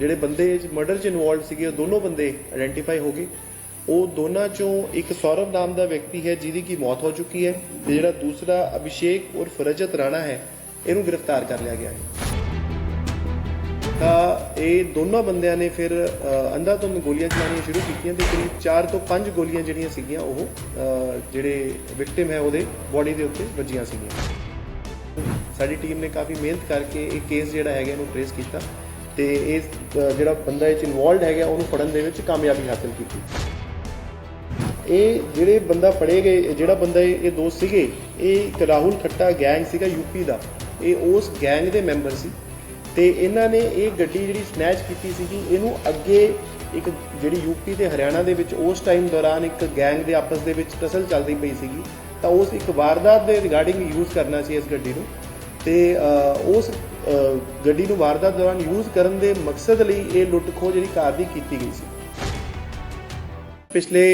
ਜਿਹੜੇ ਬੰਦੇ ਮਰਡਰ 'ਚ ਇਨਵੋਲਵ ਸੀਗੇ, ਉਹ ਦੋਨੋਂ ਬੰਦੇ ਆਇਡੈਂਟੀਫਾਈ ਹੋ ਗਏ। ਉਹ ਦੋਨਾਂ ਚੋਂ ਇੱਕ ਸੌਰਵ ਨਾਮ ਦਾ ਵਿਅਕਤੀ ਹੈ, ਜਿਹਦੀ ਕੀ ਮੌਤ ਹੋ ਚੁੱਕੀ ਹੈ ਤੇ ਜਿਹੜਾ ਦੂਸਰਾ ਅਭਿਸ਼ੇਕ ਔਰ ਫਰਜਤ ਰਾਣਾ ਹੈ, ਇਹਨੂੰ ਗ੍ਰਿਫਤਾਰ ਕਰ ਲਿਆ ਗਿਆ ਹੈ। ਤਾਂ ਇਹ ਦੋਨਾਂ ਬੰਦਿਆਂ ਨੇ ਫਿਰ ਅੰਧਾ ਅੰਧਾਧੁੰਦ ਗੋਲੀਆਂ ਚਲਾਉਣੀਆਂ ਸ਼ੁਰੂ ਕੀਤੀਆਂ ਤੇ ਕਰੀਬ 4 ਤੋਂ 5 ਗੋਲੀਆਂ ਜਿਹੜੀਆਂ ਸੀਗੀਆਂ, ਉਹ ਜਿਹੜੇ ਵਿਕਟਿਮ ਹੈ ਉਹਦੇ ਬਾਡੀ ਦੇ ਉੱਤੇ ਵੱਜੀਆਂ ਸੀਗੀਆਂ। ਸਾਡੀ ਟੀਮ ਨੇ ਕਾਫੀ ਮਿਹਨਤ ਕਰਕੇ ਇਹ ਕੇਸ ਜਿਹੜਾ ਹੈਗਾ ਇਹਨੂੰ ਟ੍ਰੇਸ ਕੀਤਾ। ਤੇ ਇਹ ਜਿਹੜਾ ਬੰਦਾ ਇਹ ਚ ਇਨਵੋਲਡ ਹੈਗਾ, ਉਹਨੂੰ ਫੜਨ ਦੇ ਵਿੱਚ ਕਾਮਯਾਬੀ ਹਾਸਲ ਕੀਤੀ। ਇਹ ਜਿਹੜੇ ਬੰਦਾ ਫੜੇ ਗਏ ਜਿਹੜਾ ਬੰਦਾ ਇਹ ਦੋਸਤ ਸੀਗੇ, ਇਹ ਇੱਕ ਰਾਹੁਲ ਖੱਟਾ ਗੈਂਗ ਸੀਗਾ ਯੂਪੀ ਦਾ। ਇਹ ਉਸ ਗੈਂਗ ਦੇ ਮੈਂਬਰ ਸੀ। ਤੇ ਇਹਨਾਂ ਨੇ ਇਹ ਗੱਡੀ ਜਿਹੜੀ ਸਨੈਚ ਕੀਤੀ ਸੀਗੀ, ਇਹਨੂੰ ਅੱਗੇ ਇੱਕ ਜਿਹੜੀ ਯੂਪੀ ਤੇ ਹਰਿਆਣਾ ਦੇ ਵਿੱਚ ਉਸ ਟਾਈਮ ਦੌਰਾਨ ਇੱਕ ਗੈਂਗ ਦੇ ਆਪਸ ਦੇ ਵਿੱਚ ਟਸਲ ਚੱਲਦੀ ਪਈ ਸੀਗੀ। ਤਾਂ ਉਸ ਇੱਕ ਵਾਰਦਾਤ ਦੇ ਰਿਗਾਰਡਿੰਗ ਯੂਜ਼ ਕਰਨਾ ਸੀ ਇਸ ਗੱਡੀ ਨੂੰ। ਤੇ ਉਸ ਗੱਡੀ ਨੂੰ ਵਾਰਦਾਤ ਦੌਰਾਨ ਯੂਜ਼ ਕਰਨ ਦੇ ਮਕਸਦ ਲਈ ਇਹ ਲੁੱਟ ਖੋਹ ਜਿਹੜੀ ਕਾਰ ਦੀ ਕੀਤੀ ਗਈ ਸੀ। ਪਿਛਲੇ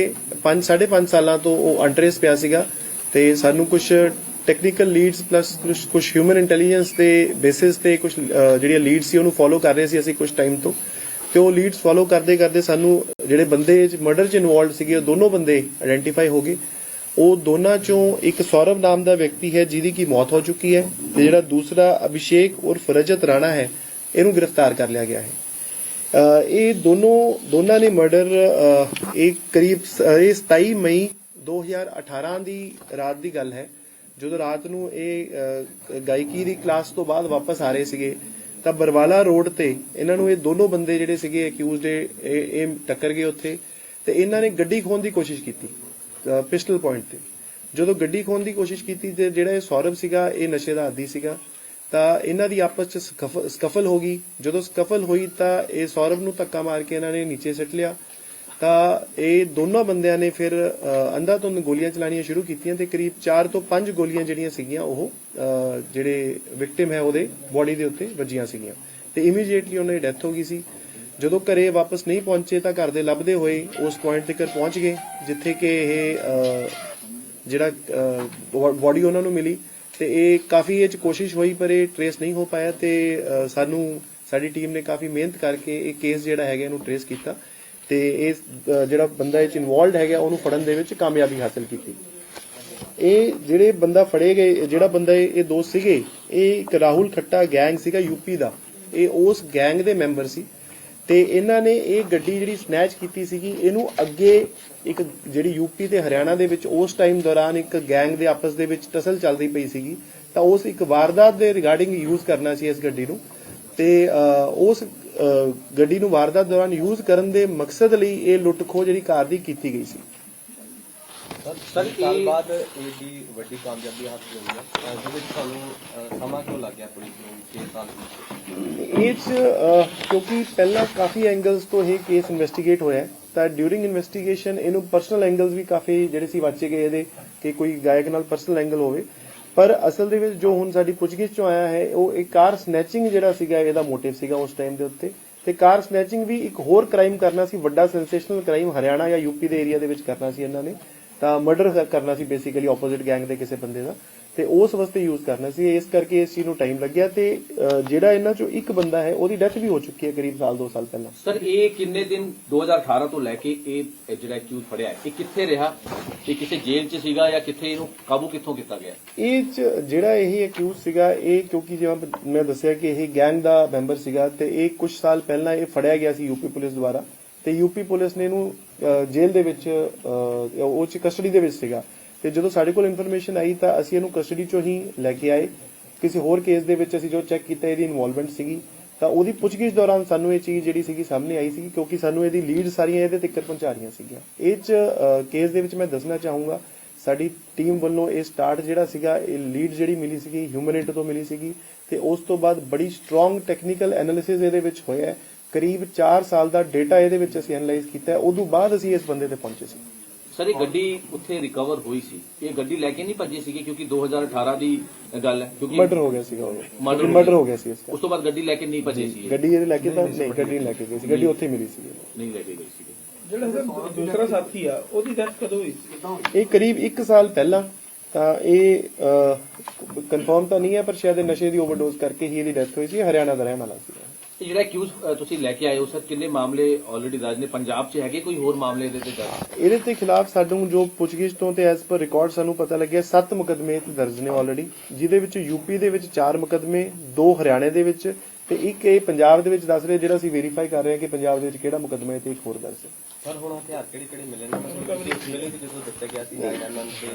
5 5.5 ਸਾਲਾਂ ਤੋਂ ਉਹ ਅੰਟਰੇਸ ਪਿਆ ਸੀਗਾ ਤੇ ਸਾਨੂੰ ਕੁਝ ਟੈਕਨੀਕਲ ਲੀਡਸ ਪਲੱਸ ਕੁਝ ਹਿਊਮਨ ਇੰਟੈਲੀਜੈਂਸ ਦੇ ਬੇਸਿਸ ਤੇ ਕੁਝ ਜਿਹੜੀਆਂ ਲੀਡਸ ਸੀ ਉਹਨੂੰ ਫੋਲੋ ਕਰ ਰਹੇ ਸੀ ਅਸੀਂ ਕੁਝ ਟਾਈਮ ਤੋਂ। ਤੇ ਉਹ ਲੀਡਸ ਫੋਲੋ ਕਰਦੇ ਕਰਦੇ ਸਾਨੂੰ ਜਿਹੜੇ ਬੰਦੇ ਮਰਡਰ 'ਚ ਇਨਵੋਲਡ ਸੀਗੇ, ਉਹ ਦੋਨੋਂ ਬੰਦੇ ਆਇਡੈਂਟੀਫਾਈ ਹੋ ਗਏ। ਉਹ ਦੋਨਾਂ ਚੋਂ ਇੱਕ ਸੌਰਵ ਨਾਮ ਦਾ ਵਿਅਕਤੀ ਹੈ ਜਿਹਦੀ ਕੀ ਮੌਤ ਹੋ ਚੁੱਕੀ ਹੈ ਤੇ ਜਿਹੜਾ ਦੂਸਰਾ ਅਭਿਸ਼ੇਕ ਉਰਫ ਫਰਜਤ ਰਾਣਾ ਹੈ ਇਹਨੂੰ ਗ੍ਰਿਫਤਾਰ ਕਰ ਲਿਆ ਗਿਆ ਹੈ। ਇਹ ਦੋਨੋਂ ਦੋਨਾਂ ਨੇ ਮਰਡਰ ਇਹ ਕਰੀਬ ਸ- ਅ, ਇਹ 27 ਮਈ 2018 ਦੀ ਰਾਤ ਦੀ ਗੱਲ ਹੈ ਜਦੋਂ ਰਾਤ ਨੂੰ ਇਹ ਗਾਇਕੀ ਦੀ ਕਲਾਸ ਤੋਂ ਬਾਅਦ ਵਾਪਸ ਆ ਰਹੇ ਸੀਗੇ ਤਾਂ ਬਰਵਾਲਾ ਰੋਡ ਤੇ ਇਹਨਾਂ ਨੂੰ ਇਹ ਦੋਨੋਂ ਬੰਦੇ ਜਿਹੜੇ ਸੀਗੇ ਅਕਿਊਜ਼ਡ ਇਹ ਟੱਕਰ ਗਏ ਉੱਥੇ ਤੇ ਇਹਨਾਂ ਨੇ ਗੱਡੀ ਖੋਣ ਦੀ ਕੋਸ਼ਿਸ਼ ਕੀਤੀ। ਪਿਸਟਲ ਪੁਆਇੰਟ ਤੇ। ਜਦੋਂ ਗੱਡੀ ਖੋਣ ਦੀ ਕੋਸ਼ਿਸ਼ ਕੀਤੀ ਤੇ ਜਿਹੜਾ ਇਹ ਸੌਰਵ ਸੀਗਾ, ਇਹ ਨਸ਼ੇ ਦਾ ਆਦੀ ਸੀਗਾ, ਤਾਂ ਇਹਨਾਂ ਦੀ ਆਪਸ ਚ ਸਕਫਲ ਹੋ ਗਈ। ਜਦੋਂ ਸਕਫਲ ਹੋਈ ਤਾਂ ਇਹ ਸੌਰਵ ਨੂੰ ਧੱਕਾ ਮਾਰ ਕੇ ਇਹਨਾਂ ਨੇ ਨੀਚੇ ਸਿੱਟ ਲਿਆ। ਤਾਂ ਇਹ ਦੋਨੋਂ ਬੰਦਿਆਂ ਨੇ ਫਿਰ ਅੰਧਾ ਅੰਧਾਧੁੰਦ ਗੋਲੀਆਂ ਚਲਾਉਣੀਆਂ ਸ਼ੁਰੂ ਕੀਤੀਆਂ ਤੇ ਕਰੀਬ 4 ਤੋਂ 5 ਗੋਲੀਆਂ ਜਿਹੜੀਆਂ ਸੀਗੀਆਂ, ਉਹ ਜਿਹੜੇ ਵਿਕਟਿਮ ਹੈ ਉਹਦੇ ਬੋਡੀ ਦੇ ਉੱਤੇ ਵੱਜੀਆਂ ਸੀਗੀਆਂ। ਤੇ ਇਮੀਡੀਏਟਲੀ ਉਹਨਾਂ ਦੀ ਡੈਥ ਹੋ ਗਈ ਸੀ। ਜਦੋਂ ਘਰੇ ਵਾਪਸ ਨਹੀਂ ਪਹੁੰਚੇ ਤਾਂ ਘਰ ਦੇ ਲੱਭਦੇ ਹੋਏ ਉਸ ਪੁਆਇੰਟ ਤੱਕ ਪਹੁੰਚ ਗਏ, ਜਿੱਥੇ ਕਿ ਇਹ ਜਿਹੜਾ ਬਾਡੀ ਉਹਨਾਂ ਨੂੰ ਮਿਲੀ ਤੇ ਇਹ ਕਾਫੀ ਇਹ ਚ ਕੋਸ਼ਿਸ਼ ਹੋਈ ਪਰ ਇਹ ਟ੍ਰੇਸ ਨਹੀਂ ਹੋ ਪਾਇਆ ਤੇ ਸਾਨੂੰ, ਸਾਡੀ ਟੀਮ ਨੇ ਕਾਫੀ ਮਿਹਨਤ ਕਰਕੇ ਇਹ ਕੇਸ ਜਿਹੜਾ ਹੈਗਾ ਇਹਨੂੰ ਟ੍ਰੇਸ ਕੀਤਾ ਤੇ ਇਹ ਜਿਹੜਾ ਬੰਦਾ ਇਹ ਚ ਇਨਵੋਲਡ ਹੈਗਾ ਉਹਨੂੰ ਫੜਨ ਦੇ ਵਿੱਚ ਕਾਮਯਾਬੀ ਹਾਸਲ ਕੀਤੀ। ਇਹ ਜਿਹੜੇ ਬੰਦਾ ਫੜੇ ਗਏ ਜਿਹੜਾ ਬੰਦਾ ਇਹ ਇਹ ਦੋਸਤ ਸੀਗੇ, ਇਹ ਇੱਕ ਰਾਹੁਲ ਖੱਟਾ ਗੈਂਗ ਸੀਗਾ ਯੂਪੀ ਦਾ। ਇਹ ਉਸ ਗੈਂਗ ਦੇ ਮੈਂਬਰ ਸੀ। ਤੇ ਇਹਨਾਂ ਨੇ ਇਹ ਗੱਡੀ ਜਿਹੜੀ ਸਨੈਚ ਕੀਤੀ ਸੀਗੀ, ਇਹਨੂੰ ਅੱਗੇ ਇੱਕ ਜਿਹੜੀ ਯੂਪੀ ਤੇ ਹਰਿਆਣਾ ਦੇ ਵਿੱਚ ਉਸ ਟਾਈਮ ਦੌਰਾਨ ਇੱਕ ਗੈਂਗ ਦੇ ਆਪਸ ਦੇ ਵਿੱਚ ਟਸਲ ਚੱਲਦੀ ਪਈ ਸੀਗੀ, ਤਾਂ ਉਸ ਇੱਕ ਵਾਰਦਾਤ ਦੇ ਰਿਗਾਰਡਿੰਗ ਯੂਜ਼ ਕਰਨਾ ਸੀ ਇਸ ਗੱਡੀ ਨੂੰ। ਤੇ ਉਸ ਗੱਡੀ ਨੂੰ ਵਾਰਦਾਤ ਦੌਰਾਨ ਯੂਜ਼ ਕਰਨ ਦੇ ਮਕਸਦ ਲਈ ਇਹ ਲੁੱਟ ਖੋਹ ਜਿਹੜੀ ਕਾਰ ਦੀ ਕੀਤੀ ਗਈ ਸੀ। ਸਰ ਬਾਅਦ ਇਹਦੀ ਵੱਡੀ ਕਾਮਯਾਬੀ ਹਾਸਲ ਹੋਈ ਹੈ ਜਿਹਦੇ ਵਿੱਚ ਤੁਹਾਨੂੰ ਸਮਾਂ ਕਿਉਂ ਲੱਗ ਗਿਆ ਪੁਲਿਸ ਨੂੰ 6 ਸਾਲ ਅਹ, ਕਿਉਂਕਿ ਪਹਿਲਾਂ ਕਾਫੀ ਐਂਗਲਸ ਤੋਂ ਇਹ ਕੇਸ ਇਨਵੈਸਟੀਗੇਟ ਹੋਇਆ ਹੈ, ਤਾਂ ਡਿਊਰਿੰਗ ਇਨਵੈਸਟੀਗੇਸ਼ਨ ਇਹਨੂੰ ਪਰਸਨਲ ਐਂਗਲਸ ਵੀ ਕਾਫੀ ਜਿਹੜੇ ਸੀ ਵਾਚੇ ਗਏ ਇਹਦੇ ਕਿ ਕੋਈ ਗਾਇਕ ਨਾਲ ਪਰਸਨਲ ਐਂਗਲ ਹੋਵੇ। ਪਰ ਅਸਲ ਦੇ ਵਿੱਚ ਜੋ ਹੁਣ ਸਾਡੀ ਪੁੱਛਗਿੱਛ ਚੋਂ ਆਇਆ ਹੈ ਉਹ ਇੱਕ ਕਾਰ ਸਨੈਚਿੰਗ ਜਿਹੜਾ ਸੀਗਾ ਇਹਦਾ ਮੋਟਿਵ ਸੀਗਾ ਉਸ ਟਾਈਮ ਦੇ ਉੱਤੇ। ਤੇ ਕਾਰ ਸਨੈਚਿੰਗ ਵੀ ਇੱਕ ਹੋਰ ਕ੍ਰਾਈਮ ਕਰਨਾ ਸੀ ਵੱਡਾ ਸੈਂਸੇਸ਼ਨਲ ਕ੍ਰਾਈਮ ਹਰਿਆਣਾ ਜਾਂ ਯੂਪੀ ਦੇ ਏਰੀਆ ਦੇ ਵਿੱਚ ਕਰਨਾ ਸੀ ਇਹਨਾਂ ਨੇ। ਤਾਂ ਮਰਡਰ ਕਰਨਾ ਸੀ ਬੇਸਿਕਲੀ ਆਪੋਜ਼ਿਟ ਗੈਂਗ ਦੇ ਕਿਸੇ ਬੰਦੇ ਦਾ। ਤੇ ਉਸ ਵਾਸਤੇ ਯੂਜ਼ ਕਰਨਾ ਸੀ। ਇਸ ਕਰਕੇ ਇਸ ਚੀਜ਼ ਨੂੰ ਟਾਈਮ ਲੱਗਿਆ ਤੇ ਜਿਹੜਾ ਇਹਨਾਂ ਚੋਂ ਇੱਕ ਬੰਦਾ ਹੈ ਉਹਦੀ ਡੈਥ ਵੀ ਹੋ ਚੁੱਕੀ ਹੈ ਕਰੀਬ ਸਾਲ 2 ਸਾਲ ਪਹਿਲਾਂ। ਸਰ ਇਹ ਕਿੰਨੇ ਦਿਨ 2018 ਤੋਂ ਲੈ ਕੇ ਇਹ ਜਿਹੜਾ ਐਕਿਊਜ਼ ਫੜਿਆ ਇਹ ਕਿੱਥੇ ਰਿਹਾ? ਇਹ ਕਿਸੇ ਜੇਲ੍ਹ 'ਚ ਸੀਗਾ ਜਾਂ ਕਿੱਥੇ ਇਹਨੂੰ ਕਾਬੂ ਕਿੱਥੋਂ ਕੀਤਾ ਗਿਆ? ਇਹ ਜਿਹੜਾ ਇਹ ਅਕਿਊਜ਼ ਸੀਗਾ ਇਹ ਕਿਉਂਕਿ ਜਿਵੇਂ ਮੈਂ ਦੱਸਿਆ ਕਿ ਇਹ ਗੈਂਗ ਦਾ ਮੈਂਬਰ ਸੀਗਾ ਤੇ ਇਹ ਕੁਝ ਸਾਲ ਪਹਿਲਾਂ ਇਹ ਫੜਿਆ ਗਿਆ ਸੀ ਯੂਪੀ ਪੁਲਿਸ ਦੁਆਰਾ। ਤੇ ਯੂਪੀ ਪੁਲਿਸ ਨੇ ਇਹਨੂੰ ਅਹ, ਜੇਲ੍ਹ ਦੇ ਵਿੱਚ ਉਹ ਚ ਕਸਟਡੀ ਦੇ ਵਿੱਚ ਸੀਗਾ। ਤੇ ਜਦੋਂ ਸਾਡੇ ਕੋਲ ਇਨਫੋਰਮੇਸ਼ਨ ਆਈ ਤਾਂ ਅਸੀਂ ਇਹਨੂੰ ਕਸਟਡੀ ਚੋਂ ਹੀ ਲੈ ਕੇ ਆਏ। ਕਿਸੇ ਹੋਰ ਕੇਸ ਦੇ ਵਿੱਚ ਅਸੀਂ ਜੋ ਚੈੱਕ ਕੀਤਾ ਇਹਦੀ ਇਨਵੋਲਵਮੈਂਟ ਸੀਗੀ। ਤਾਂ ਉਹਦੀ ਪੁੱਛਗਿੱਛ ਦੌਰਾਨ ਸਾਨੂੰ ਇਹ ਚੀਜ਼ ਜਿਹੜੀ ਸੀਗੀ ਸਾਹਮਣੇ ਆਈ ਸੀ ਕਿਉਂਕਿ ਸਾਨੂੰ ਇਹਦੀ ਲੀਡ ਸਾਰੀਆਂ ਇਹਦੇ ਤੱਕ ਪਹੁੰਚਾ ਰਹੀਆਂ ਸੀਗੀਆਂ। ਇਹ ਚ ਕੇਸ ਦੇ ਵਿੱਚ ਮੈਂ ਦੱਸਣਾ ਚਾਹੂੰਗਾ ਸਾਡੀ ਟੀਮ ਵੱਲੋਂ ਇਹ ਸਟਾਰਟ ਜਿਹੜਾ ਸੀਗਾ ਇਹ ਲੀਡ ਜਿਹੜੀ ਮਿਲੀ ਸੀਗੀ ਹਿਊਮਨਿਟ ਤੋਂ ਮਿਲੀ ਸੀਗੀ ਤੇ ਉਸ ਤੋਂ ਬਾਅਦ ਬੜੀ ਸਟਰੋਂਗ ਟੈਕਨੀਕਲ ਐਨਾਲਿਸਿਸ ਇਹਦੇ ਵਿੱਚ ਹੋਇਆ ਹੈ। ਕਰੀਬ 4 ਸਾਲ ਦਾ ਡਾਟਾ ਇਹਦੇ ਵਿੱਚ ਅਸੀਂ ਐਨਾਲਾਈਜ਼ ਕੀਤਾ ਉਦੋਂ ਬਾਅਦ ਅਸੀਂ ਇਸ ਬੰਦੇ ਤੇ ਪਹੁੰਚੇ ਸੀ। ਸਰ ਇਹ ਗੱਡੀ ਉੱਥੇ ਰਿਕਵਰ ਹੋਈ ਸੀ। ਇਹ ਗੱਡੀ ਲੈ ਕੇ ਨਹੀਂ ਭੱਜੀ ਸੀਗੀ ਕਿਉਂਕਿ 2018 ਦੀ ਗੱਲ ਹੈ ਕਿਉਂਕਿ ਮਰਡਰ ਹੋ ਗਿਆ ਸੀਗਾ ਉਹ। Murder ਮਰਡਰ ਹੋ ਗਿਆ ਸੀ ਇਸ ਉਸ ਤੋਂ ਬਾਅਦ ਗੱਡੀ ਲੈ ਕੇ ਨਹੀਂ ਭੱਜੇ ਸੀ ਇਹ। ਗੱਡੀ ਇਹਦੇ ਲੈ ਕੇ ਤਾਂ ਨਹੀਂ ਗੱਡੀ ਨਹੀਂ ਲੈ ਕੇ ਗਈ ਸੀ। ਗੱਡੀ ਉੱਥੇ ਮਿਲੀ ਸੀ ਨਹੀਂ ਲੈ ਕੇ ਗਈ ਸੀ ਜਿਹੜਾ ਦੂਸਰਾ ਸਾਥੀ ਆ ਉਹਦੀ ਡੈਥ ਕਦੋਂ ਹੋਈ ਸੀ? ਇਹ ਕਰੀਬ 1 ਸਾਲ ਪਹਿਲਾਂ। ਤਾਂ ਇਹ ਕਨਫਰਮ ਤਾਂ ਨਹੀਂ ਹੈ ਪਰ ਸ਼ਾਇਦ ਨਸ਼ੇ ਦੀ ਓਵਰਡੋਜ਼ ਕਰਕੇ ਹੀ ਇਹਦੀ ਡੈਥ ਹੋਈ ਸੀ। ਹਰਿਆਣਾ ਦਾ ਰਹਿਣ ਵਾਲਾ ਸੀ ਇਹ ਜਿਹੜਾ ਅਕਿਊਜ਼ ਤੁਸੀਂ ਲੈ ਕੇ ਆਏ ਹੋ, ਸਰ, ਕਿੰਨੇ ਮਾਮਲੇ ਆਲਰੇਡੀ ਦਰਜ ਨੇ ਪੰਜਾਬ 'ਚ ਹੈਗੇ ਕੋਈ ਹੋਰ ਮਾਮਲੇ ਇਹਦੇ ਤੇ ਦਰਜ ਇਹਦੇ ਤੇ ਖਿਲਾਫ ਸਾਨੂੰ ਜੋ ਪੁੱਛਗਿੱਛ ਤੋਂ ਤੇ ਐਸ ਪਰ ਰਿਕਾਰਡ ਸਾਨੂੰ ਪਤਾ ਲੱਗਿਆ 7 ਮੁਕਦਮੇ ਦਰਜ ਨੇ ਆਲਰੇਡੀ ਜਿਹਦੇ ਵਿੱਚ ਯੂਪੀ ਦੇ ਵਿੱਚ 4 ਮੁਕਦਮੇ 2 ਹਰਿਆਣੇ ਦੇ ਵਿੱਚ ਤੇ ਇੱਕ ਇਹ ਪੰਜਾਬ ਦੇ ਵਿੱਚ ਦੱਸ ਰਹੇ, ਜਿਹੜਾ ਅਸੀਂ ਵੈਰੀਫਾਈ ਕਰ ਰਹੇ ਹਾਂ ਕਿ ਪੰਜਾਬ ਦੇ ਵਿੱਚ ਕਿਹੜਾ ਮੁਕਦਮਾ ਹੈ ਤੇ ਇੱਕ ਹੋਰ ਦਰਜ ਹੈ ਸਰ ਹੁਣ ਹਥਿਆਰ ਕਿਹੜੇ ਕਿਹੜੇ ਮਿਲੇ ਨੇ? ਮਤਲਬ ਮਿਲੇ ਜਦੋਂ ਦੱਸਿਆ ਗਿਆ ਸੀ 9mm ਤੇ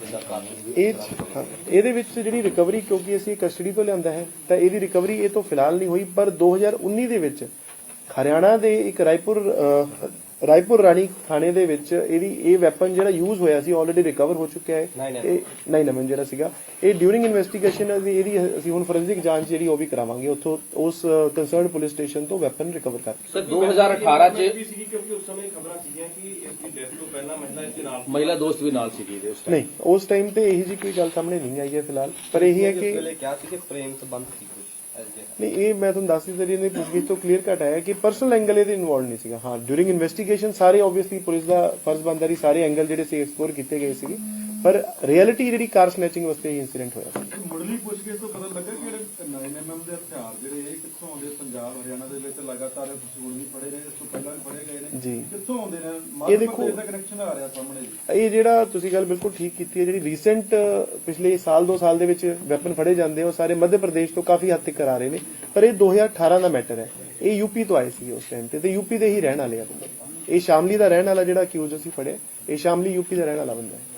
ਜਿੱਦਾਂ ਕਾਰਨ ਇਹ ਹਾਂ, ਇਹਦੇ ਵਿੱਚ ਜਿਹੜੀ ਰਿਕਵਰੀ ਕਿਉਂਕਿ ਅਸੀਂ ਕਸਟਡੀ ਤੋਂ ਲਿਆਂਦਾ ਹੈ ਤਾਂ ਇਹਦੀ ਰਿਕਵਰੀ ਇਹ ਤੋਂ ਫਿਲਹਾਲ ਨਹੀਂ ਹੋਈ ਪਰ 2019 ਦੇ ਵਿੱਚ ਹਰਿਆਣਾ ਦੇ ਇੱਕ ਰਾਏਪੁਰ ਅਹ, ਰਾਏਪੁਰ ਰਾਣੀ ਥਾਣੇ ਦੇ ਵਿੱਚ ਇਹਦੀ ਇਹ ਵੈਪਨ ਜਿਹੜਾ ਯੂਜ਼ ਹੋਇਆ ਸੀ ਆਲਰੇਡੀ ਰਿਕਵਰ ਹੋ ਚੁੱਕਿਆ ਹੈ। 9mm ਇਹ 9mm ਜਿਹੜਾ ਸੀਗਾ ਇਹ ਡਿਊਰਿੰਗ ਇਨਵੈਸਟੀਗੇਸ਼ਨ ਇਹਦੀ ਅਸੀਂ ਹੁਣ ਫੋਰੈਂਸਿਕ ਜਾਂਚ ਜਿਹੜੀ ਉਹ ਵੀ ਕਰਾਵਾਂਗੇ। ਉੱਥੋਂ ਉਸ ਕੰਸਰਨਡ ਪੁਲਿਸ ਸਟੇਸ਼ਨ ਤੋਂ ਵੈਪਨ ਰਿਕਵਰ ਕਰ ਸਰ 2018 'ਚ ਕਿਉਂਕਿ ਉਸ ਸਮੇਂ ਖਬਰਾਂ ਸੀਗੀਆਂ ਕਿ ਇਸ ਦੀ ਡੈਥ ਤੋਂ ਪਹਿਲਾਂ ਮਹਿਲਾ ਇਸ ਦੇ ਨਾਲ ਮਹਿਲਾ ਦੋਸਤ ਵੀ ਨਾਲ ਸੀਗੀ ਇਹਦੇ ਉਸ time। ਨਹੀਂ ਉਸ ਟਾਈਮ ਤੇ ਇਹੀ ਜੀ ਕੋਈ ਗੱਲ ਸਾਹਮਣੇ ਨਹੀਂ ਆਈ ਹੈ ਫਿਲਹਾਲ। ਪਰ ਇਹੀ ਹੈ ਕਿ ਵੇਲੇ ਕਿਹਾ ਸੀ ਕਿ ਪ੍ਰੇਮ ਸੰਬੰਧ ਸੀ ਨਹੀਂ, ਇਹ ਮੈਂ ਤੁਹਾਨੂੰ ਦੱਸ ਦਿੱਤਾ ਜੀ, ਇਹਨੇ ਪੁੱਛਗਿੱਛ ਤੋਂ ਕਲੀਅਰ ਕੱਟ ਆਇਆ ਕਿ ਪਰਸਨਲ ਐਂਗਲ ਇਹਦੇ ਇਨਵੋਲਡ ਨਹੀਂ ਸੀਗਾ। ਹਾਂ ਡਿਊਰਿੰਗ ਇਨਵੈਸਟੀਗੇਸ਼ਨ ਸਾਰੇ ਆਬਵੀਅਸਲੀ ਪੁਲਿਸ ਦਾ ਫਰਜ਼ ਬਣਦਾ ਸੀ ਸਾਰੇ ਐਂਗਲ ਜਿਹੜੇ ਸੀ ਐਕਸਪਲੋਰ ਕੀਤੇ ਗਏ ਸੀਗੇ। ਪਰ ਰਿਐਲਿਟੀ ਜਿਹੜੀ ਕਾਰ ਸਨੈਚਿੰਗ ਵਾਸਤੇ ਇਹ ਇਨਸੀਡੈਂਟ ਹੋਇਆ ਸੀ। ਮੁੱਢਲੀ ਪੁੱਛਗਿੱਛ ਤੋਂ ਪਤਾ ਲੱਗਾ ਕਿ ਜਿਹੜੇ 9mm ਦੇ ਹਥਿਆਰ ਜਿਹੜੇ ਇਹ ਕਿੱਥੋਂ ਆਉਂਦੇ ਪੰਜਾਬ ਹਰਿਆਣਾ ਦੇ ਵਿੱਚ ਲਗਾਤਾਰ ਹੁਣ ਵੀ ਫੜੇ ਰਹੇ ਇਸ ਤੋਂ ਪਹਿਲਾਂ ਵੀ ਫੜੇ ਗਏ ਨੇ। ਜੀ। ਕਿੱਥੋਂ ਆਉਂਦੇ ਨੇ? ਇਹ ਮੱਧ ਦੇਖੋ- ਪ੍ਰਦੇਸ਼ ਦਾ ਕਨੈਕਸ਼ਨ ਆ ਰਿਹਾ ਸਾਹਮਣੇ ਜੀ। ਇਹ ਜਿਹੜਾ ਤੁਸੀਂ ਗੱਲ ਬਿਲਕੁਲ ਠੀਕ ਕੀਤੀ ਹੈ ਜਿਹੜੀ ਰੀਸੈਂਟ ਪਿਛਲੇ ਸਾਲ ਦੋ ਸਾਲ ਦੇ ਵਿੱਚ ਵੈਪਨ ਫੜੇ ਜਾਂਦੇ ਉਹ ਸਾਰੇ ਮੱਧ ਪ੍ਰਦੇਸ਼ ਤੋਂ ਕਾਫੀ ਹੱਦ ਤੱਕ ਆ ਰਹੇ ਨੇ। ਪਰ ਇਹ 2018 ਦਾ ਮੈਟਰ ਹੈ। ਇਹ ਯੂਪੀ ਤੋਂ ਆਏ ਸੀ ਉਸ ਟਾਈਮ ਤੇ ਤੇ ਯੂਪੀ ਦੇ ਹੀ ਰਹਿਣ ਵਾਲੇ ਆ ਇਹ ਸ਼ਾਮਲੀ ਦਾ ਰਹਿਣ ਵਾਲਾ ਜਿਹੜਾ ਅਕਿਊਜ਼ ਅਸੀਂ ਫੜਿਆ ਇਹ ਸ਼ਾਮਲੀ ਯੂਪੀ ਦਾ ਰਹਿਣ ਵਾਲਾ ਬੰਦਾ ਹੈ।